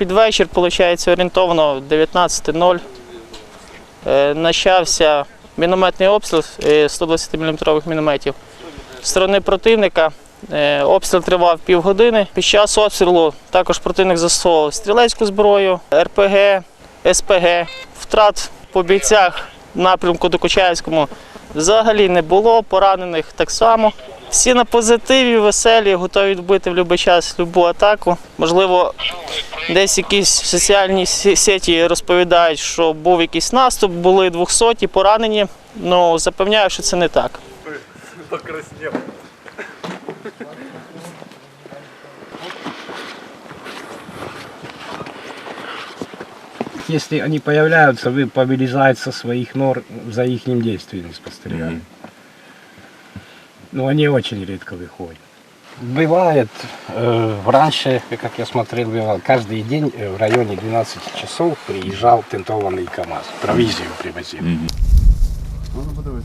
Під вечір, виходить, орієнтовно 19.00 е, почався мінометний обстріл е, 120 мм мінометів. З сторони противника е, обстріл тривав півгодини. Під час обстрілу також противник застосовував стрілецьку зброю, РПГ, СПГ. Втрат по бійцях напрямку до Кучаївському взагалі не було, поранених так само. Всі на позитиві, веселі, готові відбити в будь-який час будь-яку атаку. Можливо, десь якісь соціальні сеті розповідають, що був якийсь наступ, були 200 поранені. Ну запевняю, що це не так. Покраснел. Если они появляются, вы повылезать со своих нор за их действиями спостерегаете. Но они очень редко выходят. Бывает, э, раньше, как я смотрел, бывал, каждый день э, в районе 12 часов приезжал тентованный КАМАЗ, провизию привозил. Ну, подавай,